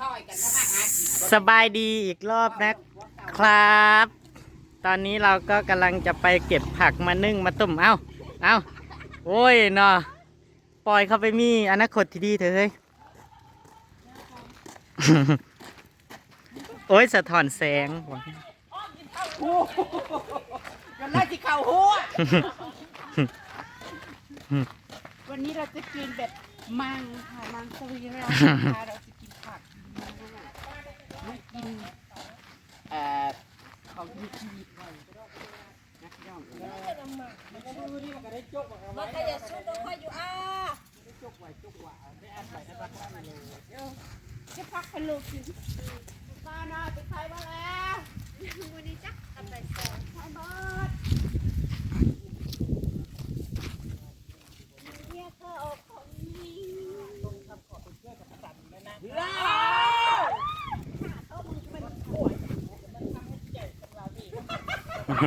ซอยกันถ้ามาหากินสบายดีอีกรอบนะครับ ตอนนี้เราก็กำลังจะไปเก็บผักมานึ่งมาต้มเอ้าเอ้าโอ้ยเนาะปล่อยเขาไปมีอนาคตที่ดีเถอะเฮ้ย โอ้ยสะท้อนแสงว่ะกันไล่ที่เข่าหัว วันนี้เราจะกินแบบมังค่ะมังสวีรัตค่ะเราจะกินผักไม่กิน เอ่อของมีชีวิตเลยนะพี่น้องมันก็จะชุดต้องคอยอยู่อะจะพักให้ลูกกินป้าน่าไปใช้มาแล้ววันนี้จักทำไรสอนใช้หมด เนี่ยก็ออกของนี้ แล้ว ขอ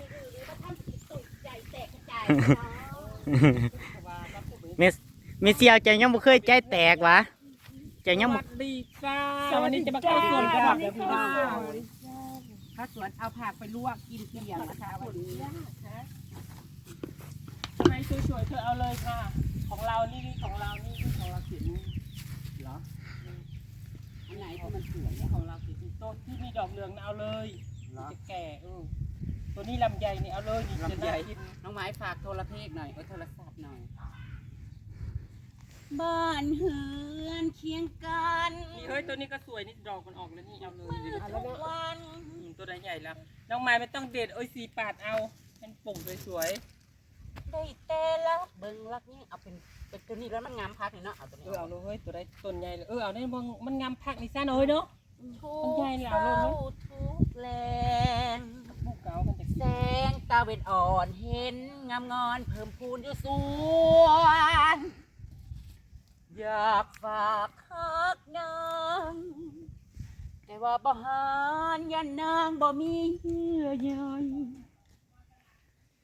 ดื้อๆหรือว่าทำสิตุ่ใจแตกกระจายเมสเมเซียวจยังบ่เคยใจแตกวะใจยังบ่ดีจ้าสวัสดีจะมาเข้าสวนกับเดี๋ยวพี่น้องข้าวสวนเอาผักไปลวกกินเที่ยงนะคะวันนี้ทำไมสวยๆเธอเอาเลยค่ะ ของเรานี่นี่ของเรานี่ของเราสีนี้เหรออันไหนที่มันสวยนี่ของเราสีนี้ ต้นที่มีดอกเหลืองน่ะเอาเลยเหรอ จะแก่เออตัวนี้ลำไยนี่เอาเลยนี่จะลำไยน่ากินน้องไม้ฝากโทรเพกหน่อยเอาโทรศัพท์หน่อย บ้านเฮือนเคียงกันนี่เฮ้ยตัวนี้ก็สวยนี่ดอกมันออกแล้วนี่เอาเลยเมื่อทุกวันอืมตัวใดใหญ่แล้วน้องไม้ไม่ต้องเด็ดโอ้ยสีปาดเอาเป็นปุ่งสวยได้แต่ละเบิ่งลักนี่เอาเป็นเป็นตัวนี้แล้วมันงามพักนี่เนาะเอาตัวๆนี้เออเอาเลยเฮ้ยตัวใดต้นใหญ่เลยเออเอาได้มันมันงามพักนี่ซ่าหน่อยเนาะ ทุกมันใหญ่แล้วเศลูร้ากเนอะทุกแรงบุกเก่ากันจะแสงตาเวนอ่อนเห็นงามงอนเพิ่มพูนอยู่สวนอยากฝากฮักนางแต่ว่าบ่หานยันนางบ่มีเยื่อใย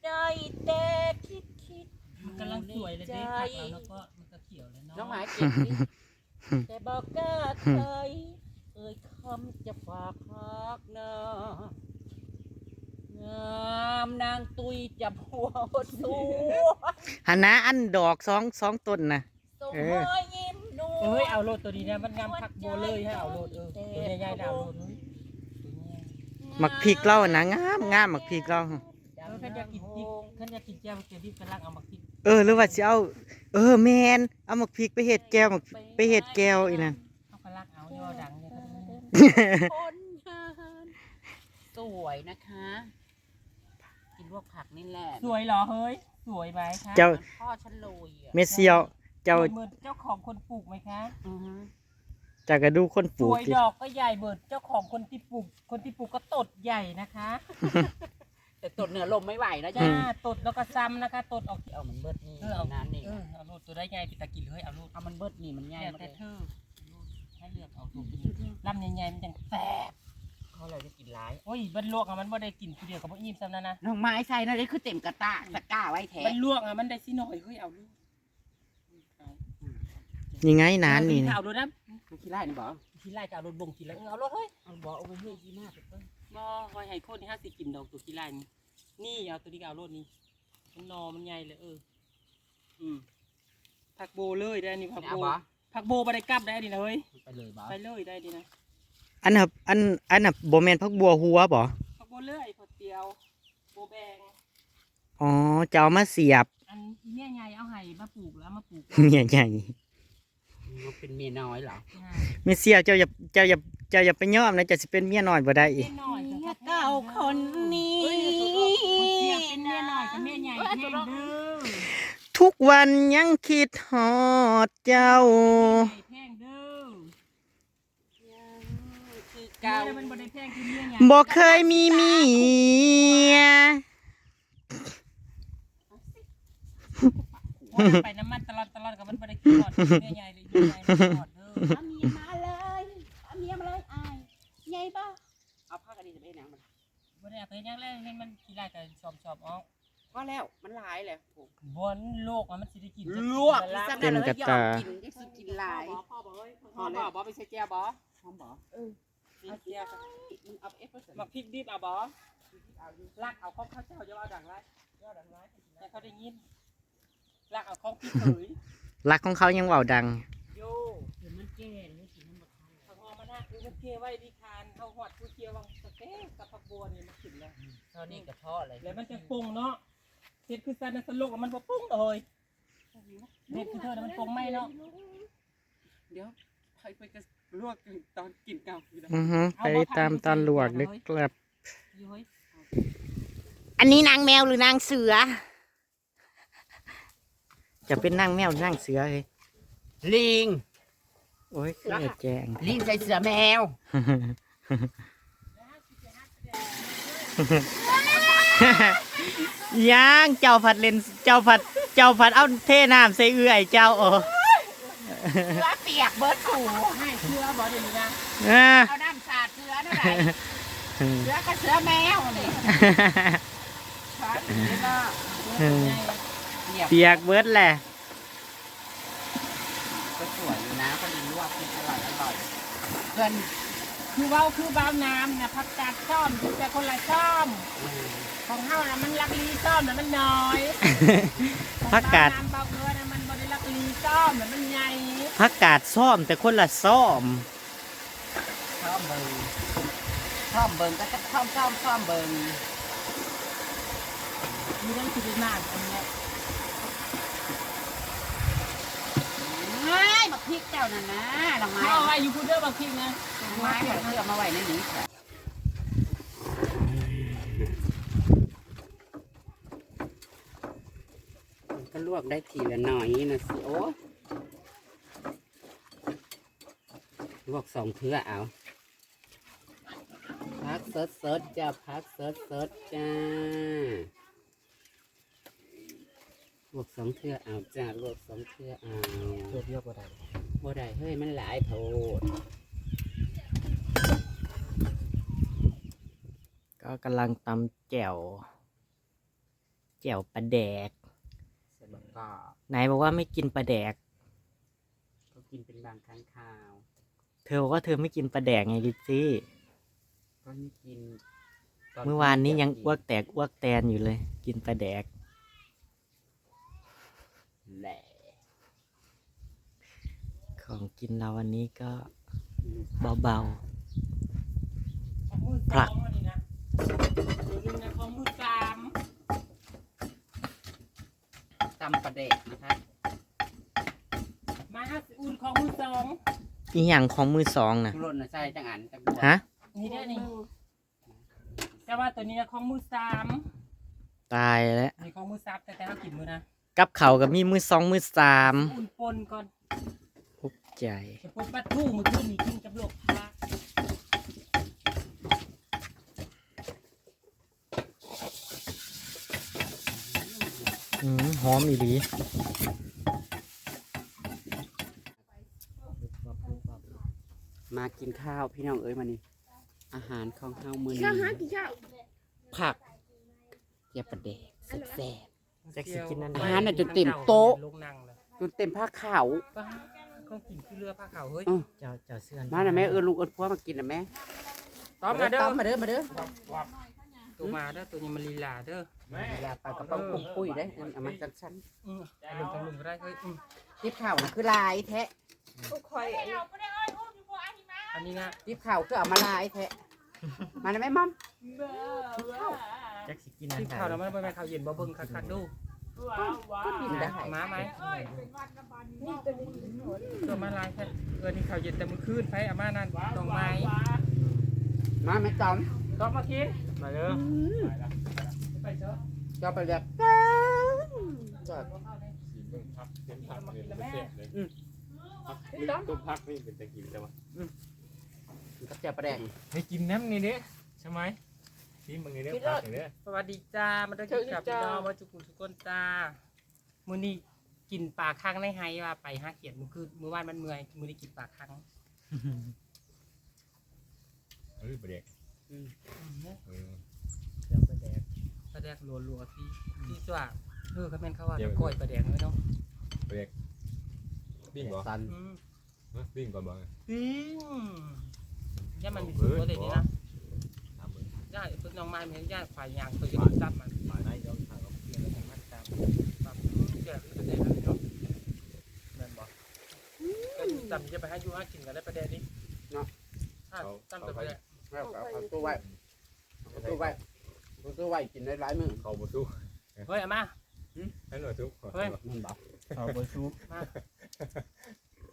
ได้แต่คิดคิดมันกำลังสวยเลยเด้ผักเราแล้วก็มันก็เขียวเลยเนาะน้องไม้เก็บดิแต่บอกกล้าเคย เอ่ยคำจะฝากฮักนางงามนางตุยจับหัวหดสูวหันนะอันดอกสองสองต้นนะ ส่งเอรออยยิ้มนูเอ้ยเอาโลดตัวนี้นะมันงามพักโบเลยให้เอาโลดเออตัวใหญ่ๆนะเอาโลดเฮ้ยตัวใหญ่หมักพริกเราอะนะงามงามหมักพริกเราเออขันอยากกินพริกขันอยากกินแจ่วเจดิบกำลังเอามาพริกเออหรือว่าสิเอา เออแมนเอาหมักพริกไปเห็ดแก้วหมักไปเห็ดแก้วอีนั่นเอากำลังเอายอดังเนี่ย คนงานสวยนะคะ กินลวกผักนี่แหละสวยเหรอเฮ้ย สวยไหมคะเจ้าพ่อฉันโรยอะเมเซียวเจ้าเหมือนเจ้าของคนปลูกไหมคะอือฮึเจากระดูคนปสลูกวยสิดอกก็ใหญ่เบิดเจ้าของคนที่ปลูก คนที่ปลูกก็ตดใหญ่นะคะแต่ตดเหนือลมไม่ไหวนะจ้าจ๊ะตดแล้วก็ซ้ำนะคะตดออก เอามันเบิดนี่เออเอานั่นนี่เออเอาโลดตัวได้ใหญ่ปิตากินเลยเอาโลดเอามันเบิดนี่มันง่ายเลือกมากแต่เลยเธอให้เลือกเอาตัวนี้ลำใหญ่ๆมันจังแสบเขาเลยจะกินร้ายโอ้ยบันลวกอะมันบ่ได้กินผู้เดียวกับบ่อิ่มซ้ำนะนะน้องไม้ใส่นะนี่คือเต็มกระตะตะกร้าไว้แท้มันลวกอะมันได้สิหน่อยเฮ้ยเอาลูกเอายังไงนานนี่นะเอารถนะมันขี้ไล่นี่บอกทีไล่ก็เอารถบ่งทีละเออเอารถเฮ้ยเอาบอกเอาไปให้ดีมากเลยเพิ่นบ่คอยให้โคตรนี่ห้าสิกินดอกตัวทีไล่นี่นี่เอาตัวนี้ก็เอารถนี่มันนอมันใหญ่เลยเอออืมผักโบเลยได้นี่ผักเอาโบบ่ ผักโบบ่ได้กลับได้ดินะเฮ้ยไปเลยบ่ไปเลยได้ดินะอันน่ะอันอันน่ะบ่แม่นพักบัวหัวบ่ผักโบเลยผักเตียวโบแบงอ๋อจะเอามาเสียบ อันอีแม่ใหญ่เอาให้มาปลูกแล้วเอามาปลูกเนี่ยใหญ่มันเป็นเมียน้อยเหรอใช่เมเซียวเจ้าอย่าเจ้าอย่าเจ้าอย่าไปยอมนะจะสิเป็นเมียน้อยบ่ได้อีกเมียน้อยกับเก้าคนนี้เฮ้ยเสียเป็นเมียน้อยกับเมียใหญ่แห้งเด้อ ทุกวันยังคิดฮอดเจ้า แพงเด้อคือเก่าเก่ามันบ่ได้แพงคือเมียไงบ่เคยมีเมียไปน้ำมันตลอดตลอดกับมันบ่ได้กินหอดเมียใหญ่เลยเมียใหญ่บ่ได้หอดเด้อเอาเมียมาเลยเอาเมียมาเลยอายใหญ่ป่ะเอาผ้ากันดีจะไปไหนมันบ่ได้เอาไปยังเลยเห็นมันกี่ไร่ก็ชอบๆออก พอแล้วมันหลายแล้วโอ้บนโลกอะมันสิได้กินลวกละอีสักเต็มกระตากินยังสิกินหลายหอมบ่บ่ไปใช้แก้วบ่หอมบ่สีแก้วมึงเอาเอฟเฟอร์มาพริกดิบเอาบ่ลากเอาของข้าวเจ้าอย่าเอาดังไรอย่าเอาดังไรให้เขาได้ยินลากเอาของพี่เขยรักของเขายังเบาดังโยเดี๋ยวมันแก่แล้วกินน้ำมะขามทางหอมานะคือเกียไว้ดีคานเขาหอดผู้เกียวังสเต๊กกับผักบัวนี่มันขึ้นแล้วเท่านี้กระเทาะอะไรแล้วมันจะปรุงเนาะ เฮ็ดคือซันนะสลกมันบ่ปรุงเลยเฮ็ดคือเธอน่ะมันปรุงไม่เนาะเดี๋ยวใครไปกันลวกตอนกินเก่าอยู่นะอือฮึไปตามตอนลวกนึกกลับ อยู่เฮ้ยอันนี้นางแมวหรือนางเสือ จะเป็นนางแมวหรือนางเสือเฮ้ยลิง โอ้ยคืออย่าแจ้งลิงใส่เสือแมว ยังเจ้าผัดเลนเจ้าผัดเจ้าผัดเอาเทน้ำใส่เอื้อยเจ้าโอ้เสือเปียกเบิร์ดขู่ให้เชื่อบ่เดี๋ยวนี้นะอ่าเอาน้ำสาดเสือนั่นแหละเสือกับเสือแมวนี่ครับนี่ก็เปียกเปียกเบิดแหละก็สวยอยู่นะก็ดีลวกกินอร่อยอร่อยเพื่อนคือเว้าคือเว้าน้ำนะพักกาดซ่อมแต่คนละซ่อม ของเฮานะมันลักลีซ่อมนะมันน้อยผักกาดน้ำเบาเกลือนะมันบริลักลีซ่อมนะมันใหญ่ผักกาดซ่อมแต่คนละซ่อมชอบเบิงชอบเบิงก็จะชอบชอบชอบเบิงมีเรื่องคิดมากอันเนี้ยเฮ้ยมาพริกเจ้านั่นนะดอกไม้เอาไว้อยู่พูดเรื่องบางทีนะดอกไม้เพื่อมาไว้ในนี้ค่ะ ก็ลวกได้ทีละหน่อยนะสิโอ้ลวกสองเทือเอาพักเซิร์ชเซิร์ชจ้าพักเซิร์ชเซิร์ชจ้าลวกสองเทือเอาจ้าลวกสองเทือเอาตัวเดียวก็ได้บ่ได้เฮ้ยมันหลายโพดก็กำลังตำแจ่วแจ่วปลาแดก เสร็จแล้วก็ไหนบอกว่าไม่กินปลาแดก ก็กินเป็นบางครั้งคราว เธอบอกว่าเธอไม่กินปลาแดกไงดิซี่ ก็ไม่กินตเมื่อวานนี้ยังกิอ้วกแตกอ้วกแตนอยู่เลย กินปลาแดก แหละของกินเราวันนี้ก็เบาของมือผลัสกองอันนี้นะเดี๋ยวนึงนะของมือสาม ตำประเด็กนะคะมาห้าสิอุ่นของมือสองๆอีหยังของมือสองนะทุรนนะใช่จังอันจังบวฮะนี่ได้นี่แต่ว่าตัวนี้นะของมือสามตายแล้วนี่ของมือสามแต่แต่เรากินมือนะกับเขาวกับมีมือสองมือสามอุ่นปนก่อนทุกใจจะปนปลาทูมือขึ้นนี่กินกับโลกพระ อืมหอมอีหลีมากินข้าวพี่น้องเอ้ยมานี่อาหารของเฮามื้อนี้ข้าวหากี่ข้าวผักเจียวประเด็กแซ่บแจ็คสิกินนั่นอาหารน่ะจนเต็มโต๊ะลงนั่งเลยๆจนเต็มผ้าขาวป้าเขากินคือเรือผ้าขาวเฮ้ยอ้อเจ้าเจ้าเสื้อมาหน่ะแม่เออลูกเออพัวมากินน่ะแม่ต้อมมาเด้อต้อมมาเด้อมาเด้อ ตัวมาเด้อตัวนี้มันลีลาเด้อเวลาไปกระเป๋าปุ้งปุ้ยได้อเอามาสั้นอืมเอาลงทางลุงก็ได้เฮ้ยอืมๆทิพข้าวน่ะคือลายแท้ทุกคอยอันนี้นะทิพข้าวคือเอามาลายแท้มาหน่ะแม่มอมแจ็คสิกินนั่นที่ข่าวแล้วมันเป็นข่าวเย็นบ่เบิ่งคักๆดูก็กินได้มาไหมตัวมาลายแค่เออนี่ข่าวเย็นแต่มื้อคืนไปอาม่านั่นดอกไม้มาแม่จอมต้อมมากิน มาเด้อไปเถอะจอมไปเรียกจอดต้มพักนี่เป็นตะกินแต่ว่ากับเจียวประแดงให้กินน้ำนี่เด้ใช่ไหมชิมมึงนี่เด้อพักนี่เด้อสวัสดีจ้ามาด้วยกินกับพี่น้องมาจุกุทุกคนจ้ามื้อนี้กินปลาคังในไฮว่าไปหาเขียดมื้อคืนมื้อวานมันเมื่อยมื้อนี้กินปลาคังเฮ้ยประเด็ก อืมเออเดี๋ยวไปแดกปลาแดกรัวๆที่ที่สว่าเออเขาแม่นเขาว่าจะก้อยปลาแดกไว้เนาะประเด็กปิ้งบ่สันอืมปิ้งก่อนบ่อืมย่ามันมีสุกตัวเด็ดนี่นะทำเลยย่าไอ้พวกน้องไม้มันย่าควายยางตัวจะจับมันป่าไหนเดี๋ยวทางเราเปลี่ยนแล้วทางมันตามจับแก่ประเด็นนั้นเนาะแม่นบอกก็จำจะไปให้ยูห้ากินกันได้ประเด็นนี้ถ้าจำตัวประเด็น แล้วก็เอาตู้ไว้เอาตู้ไว้เอาตู้ไว้กินได้หลายมื้อเขาบ่สู้เฮ้ยอามา ให้หน่อยทุกเฮ้ย มันบอกเอาไปซุป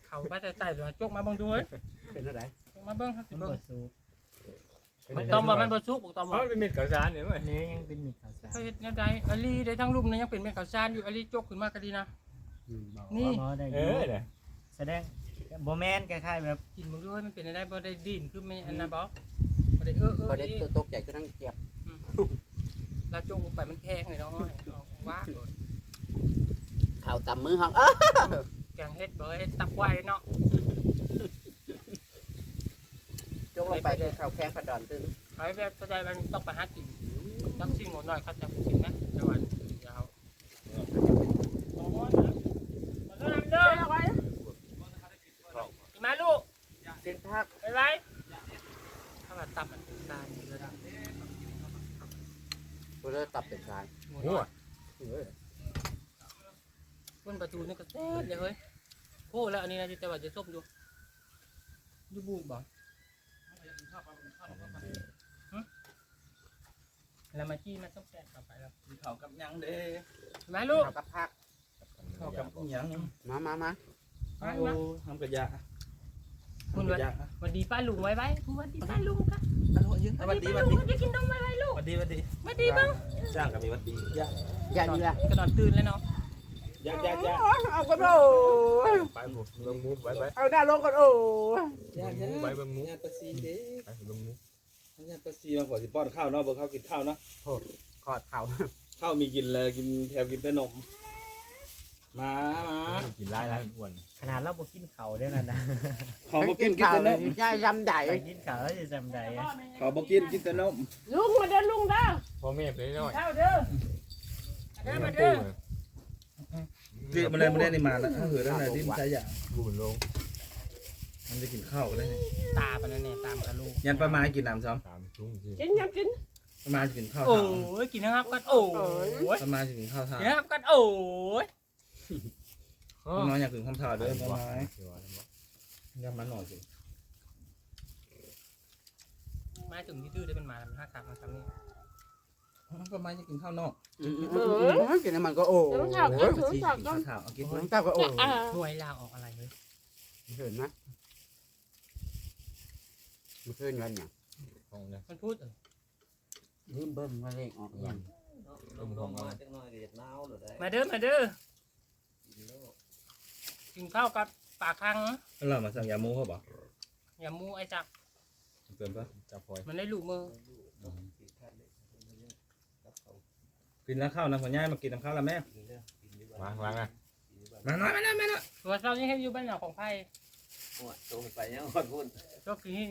เขาไปแต่ใส่เลยจกมาเบิ่งดูเฮ้ยเป็นอะไรจกมาเบิ่งครับสิมันเบิ่งบ่ซุปมันต้มว่ามันบ่สุกบอกต้มเพว่าราะมันเป็นเม็ดข้าวสารเนี่ยมั้อัยนนี้ยังเป็นหมี่ขาวสารเฮ็ดแนวใดอลีได้ทั้งรูปนั้นยังเป็นแม่ข้าวสารอยู่อลีจกขึ้นมาก็ดีนะ อืมบอกนี่บ่ได้อเอยู่อเนี่ยแสดงบ่แม่นคล้ายๆแบบกินมึงด้วยมันเป็นอะไรบ่ได้ดิ้นคือไม่อันนั้นบ่ บ่ได้เออเออพอได้ดีตัวตกใจก็นั่งเจ็บแล้วจกลงไปมันแพงเลยเนาะเอาว่าโดนข่าวตำมือห้องเออแกงเฮ็ดบ่เฮ็ดตับไว้เนาะจกลงไปคือข้าวแข้งกระดอนตึง ไอ้แบบแสดงมันต้องไปหากินต้องสิ่งหมดหน่อยเขาจะกินนะจังหวัดยาวมาลูก เป็นภาค ไปไว้ถ้ามันตับมันเป็นตาอยู่แล้ว ตัว เลือตับเป็นสายหมดโอ้หน่อยยบนประตูนี่ก็แซ่บเลยเฮ้ยโอ้แล้วอันนี้นะจะว่าจะส้มอยู่ยูบูบ่แล้วมาจี้มันต้องแซ่บต่อไปแล้วเขากับยังเด้มาลูกข้าวกับภาคเขากับยังมามามามาโอ้มาทำกระยาคุณวันวันดีป้าลุงไว้ไว้คุณวันดีป้าลุงค่ะฮัลโหลยืนสวัสดีสวัสดีจะกินนมไว้ไว้ลูสก วัสดีสวัสดีสวัสดีบ้างจ้างกับมีสวัสดียาอย่านี่ละกระดอนตื่นแล้วเนาะยายายาเอากระโดดไปหมูเบิ่งหมูไปไปเอาหน้าลงก่อนโอ้ยยายาไปเบิ่งหมูยาตะซีเด้ไปเบิ่งหมูยาตะซีมาขอสิป้อนข้าวเนาะบ่ข้าวกินข้าวเนาะกอดเขาข้าวมีกินเลยกินแถวกินแต่นม มามากินไล่ไล่อ้วนขนาดเราบ่กินเขาได้นั่นนะขอบ่กินกินข้าวแต่เลนยมย่ายำใหญ่ไปกินเขาแล้วจะจำได้อะขอบ่กินกินแต่นมลุงมาเด้อลุงเด้อพ่อแม่ไปหน่อยเข้าเด้อเด้อมาเด้อเรียกมาเลยมาได้ในมาแล้วเหือได้ไหนที่มันใช้ยาบูนลงมันจะกินข้าวก็ได้ตาปะนั่นเนี่ยตามกระลูกยันประมาณกินน้ำซ้ตามทุ่งสิกินยังกินำประมาณจะกินข้าวโอ้เช้ายกินนะครับกันโอ้ยประมาณจะกินข้าวเช้ากินนะครับกันโอ้ย น้องอยากกินข้าวเช้าด้วยประมาณยำมันหน่อยสิมาถึงที่ดื้อได้เป็นมามันห้าคำมาคำนี้ประมาณจะกินข้าวนอกอืมอืมอืมอืมกินน้ำมันก็โอ้ยกินข้าวข้าวเอากินน้ำตาก็โอ้ยหน่วยลาวออกอะไรเลยเห็นไหมมันขึ้นวันเนี่ยของเนี่ยมันพูดลืมเบิ้มมาเลขออกอย่างต้มของเอามาเด้อมาเด้อ กินข้าวกับปลาคังเรามาสั่งยามูเขาบอกอย่ามูไอ้จักเกินปะจับพลอยมันได้ลูกมือกินแล้วข้าวนะพ่อย่ายมากินน้ำข้าวแล้วแม่วางวางอะมาหน่อยมาหน่อยมาหน่อยตัวเช้านี้ให้อยู่บ้านหนองของไผ่ตรงไปยังคนพูดก็กิน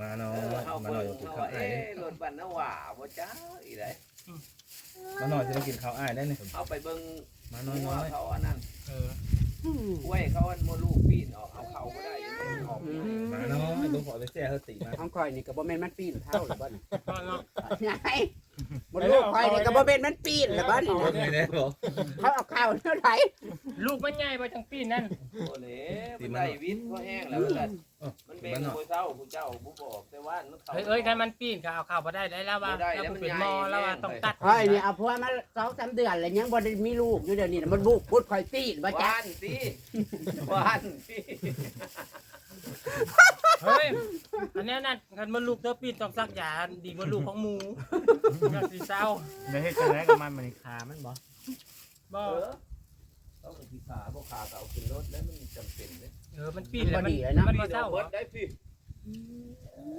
มาหน่อยเขามาเบิ่หน่อยงกินเขาข้าวว่าอ้ายเอ๊ะรถบันน้าหว่าบ่จ้าอีไรมาหน่อยจะมากินข้าวอ้ายได้เนี่ยเอาไปเบิ่งมาหน่อยหัน้วอยเขาอันนั้นเออ ห้วยเขาอันมดลูกปีนออกเอาเขาก็ได้ยังไม่ออกมาหน่อยต้องขอไปแซ่เฮติมาห้องคอยนี่ก็บ่แม่นมันปีนเท่าหรือบ่เนี่ยก็เนาะไงมันลูกคอยนี่ก็บ่แม่นมันปีนหรือบ่นี่เบิ่งเลยได้บอกเขาเอาข้าวเท่าไหร่ลูกมันใหญ่ไปจังปีนั่นโอ้เหล่มันได้วิทย์ก็แห้งแล้วนั่นมันเบ่งผู้เจ้าผู้เจ้าผู้บอกแต่ว่ามันเขาเฮ้ยเอ้ยกันมันปีนก็เอาข้าวมาได้ได้แล้วว่าแล้วมันเป็นมอแล้วว่าต้องตัดคอยนี่เอาพัวมาสองสามเดือนแล้วยังบ่ได้มีลูกอยู่เดี๋ยวนี้น่ะมันบุกพุดคอยปีนบ่จ๊ะวานสิวานสิเฮ้ยอันนี้นั่นกันมันลูกเธอปีนต้องซักยาดีกว่าลูกของหมูอยากสีเศร้าเดี๋ยวเฮ็ดจังไดกับมันมันขามันบ่บ่เออต้องที่ขาพวกขาเก่าขึ้นรถแล้วมันจำเป็นเลย เออมันปีนมันแล้วบ่มันดีเลยนะมันพี่บ่เศเราร้าเบิบ่ดได้พี่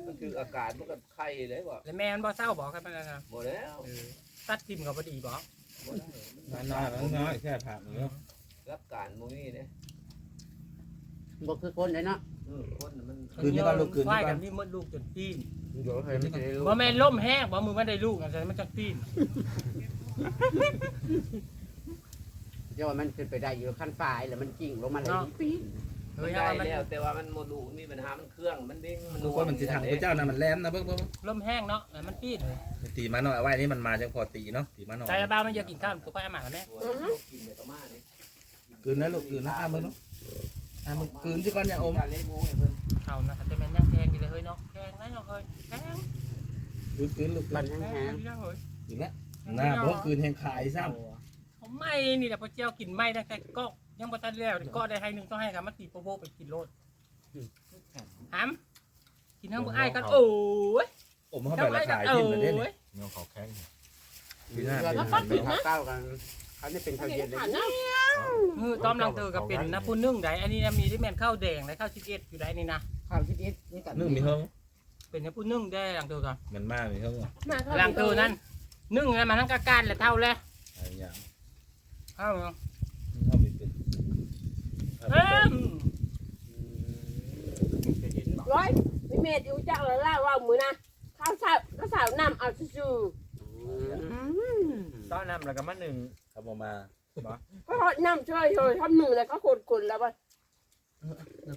มันคืออากาศมันก็ไข้เลยว่ะแล้วแม่มันบ่เศร้าบ่กันมันนะหมดแล้วเออตัดทิมก็บ่ดีบ่บ่ได้มาหน่อยมาหน่อยแค่ผักเนาะรับการมุ้ยเนี่ยบ่คือคนเลยเนาะเออคนมันคืนนี้บ้านลูกคืนควานี้ยกับ้านนนี่มดลูกจนปีนเดี๋ยวให้มันได้ลูกบ่แม่นล่มแห้งบ่มือมันได้ลูกอะแต่มันจังปีนเดี๋ยวมันขึ้นไปได้อยู่ขั้นฝ่ายแล้วมันกิ่งลงมาเลยปีน เฮ้มัยนเอาได้มัน แล้วแต่ว่ามันโมดูมีปัญหามันเครื่องมันเด้งมันทุกคนมันสิถังพระเจ้านะมันแหลมนะเบิ่งเบิ่งลมแห้งเนาะแล้วมันปีดตีมาหน่อยเอาไว้นี่มันมาจังพอตีเนาะตีมาหน่อยใจบ้ามันอยากกินข้าวตัวไปอาหมาแม่กินเดี๋ยวประมาณนี้กลืนนะลูกกลืนนะอ้ามึงเนาะอ้ามึงกลืนสิก่อนอย่าอมการเล่นโม้ให้เพิ่นเขานะแต่แม่นยังแพงอยู่เลยเฮ้ยเนาะแพงนะเนาะเฮ้ยแพงกลืนกลืนลูกกลืบันนแห้แพงงเฮ้ยกลืนละหน้าบ่กลืนแห่งขายซ้เขาไม่นี่แหละพอเจ้ากินไม่ได้แต่ก็ ยังบ่ทันแล้วก็ได้ให้หนึ่งต้องให้กับมันตีโปโบไปกินโลดหามกินทั้งบุ้งไอ้กันโอ้ยำอมเข้าไปทั้งละไอ้กันขายโอ้กินเลยเด้นี่ยเงาเขาแข็งปีหน้าเราเป็นต้องปิดนะเก้ากันเขาจะเป็นข้าวเย็นเลยมือต้อมลังเตอกับเป็นนะพูนึ่งไดอันนี้นะมีที่แม่นข้าวแดงและข้าวชิดเอ็ดอยู่ไดนี่นะข้าวที่เอ็ดนี่กันนึ่งมีเฮิงเป็นนะพูนึ่งได้ลังเตอกันมันมากมีเฮิงอะลังเตอนั่นนึ่งนะมันทั้งกะการและเท่าแล้วอะไรอย่างข้าวเข้ามีเป็น เอ้มร้อยไม่เมดอยู่จังเลยล่าว่ามือนะข้าวสาวข้าวสาวน้ำเอาซื่อต้อนนำแล้วก็มาหนึ่งครับออกมาๆก็ทอดน้ำช่วยช่วยทำหนึ่งแล้วก็คนคนแล้วว่า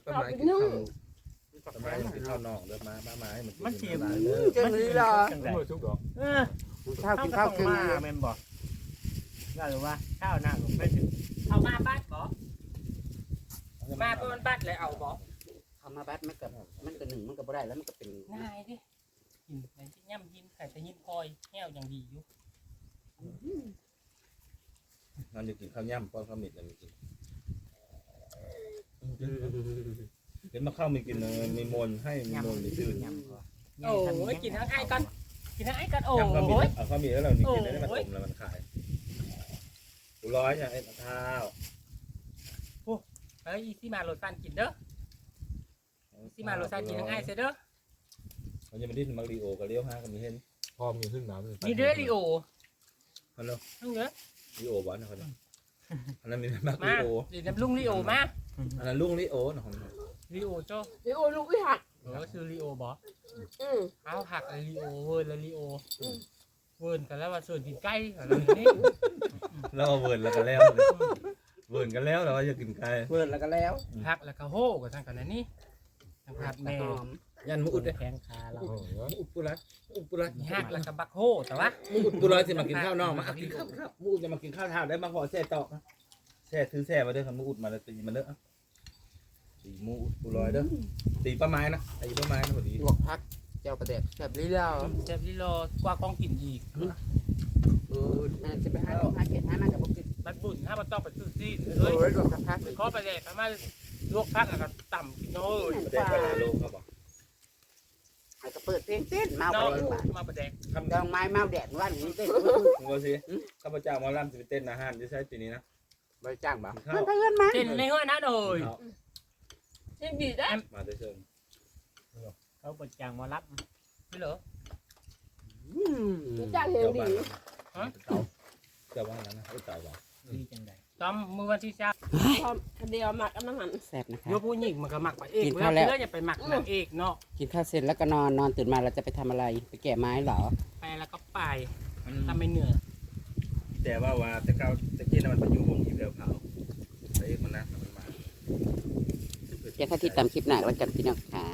ประมาณกินข้าวประมาณกินข้าวนอกเด้อมาบ้าไม้มันมันเจ็บเด้อจังเลยเหรอจังได้ทุกดอกเออข้าวกินข้าวครึ่งมาแม่นบอกน่าหรือว่าข้าวหน้าผมไม่ถึงเอามาบัดบ่ มาเพื่อนบัดเลยเอาบ่ทำมาบัดมันกับมันกับหนึ่งมันกับบ่ได้แล้วมันก็เป็นง่ายดิกินไปย่ำยินไข่แต่ยินคอยแห้วอย่างดีอยู่มันจะกินข้าวย่ำป้อนข้าวมิดแล้วมีกินเห็นมาข้าวมีกินมีมนให้มีมนมีชื่นโอ้ยกินทั้งไอ้กันกินทั้งไอ้กันโอ้ยำข้าวมียเอาข้าวมีแล้วเรานี่กินได้มันโอ้ยต้มแล้วมันขายดูร้อยอย่างไอ้ข้าว เฮ้ยอีซี่มาโรซันกินเด้ออีซี่มาโรซันกินทั้งไอ้เสียเด้อมันจะมาดิ้นมักรีโอกับเลี้ยวห้าก็มีเห็นพอมีขึ้นน้ำเลยนี่เด้อลิโอฮัลโหลทั้งเด้อรีโอบ้านนะคนนั้นอันนั้นมีมักมารีโอเดี๋ยวน้ำลุงลิโอมาอันนั้นลุงรีโอนะของลิโอโจ้เดี๋ยวโอ้ลูกวิหักเออชื่อลิโอบออืมเอาหักลิโอเวิร์นลิโอเวิร์นกันแล้วว่าส่วนกินไก่อะไรนี่แล้วเวิร์นแล้วก็แล้วเวิร์นกันแล้วเราจะกินไก่เปิดแล้วก็แล้วหักแล้วก็โฮกันทั้งกันนั่นนี่ทั้งผัดแม่ยันมุอุดเลยแขงขาเรามุอุดปุระมุอุดปุระหักแล้วก็บักโฮแต่ว่ามุอุดปุระสิมากินข้าวนอกมากินข้าวครับมุอุดจะมากินข้าวเท้าได้มาขอแช่ตอกแช่ถือแช่มาเด้อครับมุอุดมาแล้วตีมันเด้อตีมุอุดปุระเด้อตีป้าไม้นะตีป้าไม้นะพอดีลวกพักเจ้ากระเด็กแบบนี้แล้วเจ็บลิโลกว่ากองกินอีกเออน่าจะไปหาลวกพักเก็บหามากับพวกกิน บัดบุญถ้ามันต้องไปซื้อซีเอเฮ้ยอลวกพักไปขอไปเลยสามารถลวกพักแล้วก็ต่ำกินโอ้ยประเด็นไปหาโลกเขาบอกอาจจะเปิดเพลงเต้นมาน้บ่องได้บาทมาประแดงคำดองไม้เมาแดดวันนี้เต้นมึงว่าสิข้าพเจ้ามาล่ำจะไปเต้นอาหารที่ใช้ปีนี้นะบริจ้างบ่กินข้ามัวนไปเงินมาเต้นในหัวนะโดยยังดีได้มาได้เชิญเขาปดจางมารับไม่เหรออืมจ้างเฮงเจ้าดีบ้านเต่าเจ้าบ้านนั้นนะเต่าบ่ ดีจังไดตอมมือวันที่เช้าพอเดียวหมักกับน้ำมันแซ่บนะคะ โยผู้หญิงมันก็หมักไปเอกกินเวข้าลาวแล้ว เพื่อจะไปหมักนางเอกเนาะกินข้าวเสร็จแล้วก็นอนนอนตื่นมาเราจะไปทำอะไร ไปแกะไม้เหรอ ไปแล้วก็ไปทำไม่เหนื่อยแต่ว่าว่าแต่เก้าตะกี้นั้นมันไปอยู่วงอีเวลเผาไอ้มันนะมันมาแกถ้าที่ตามคลิปหนักแล้วกันพี่น้องค่ะ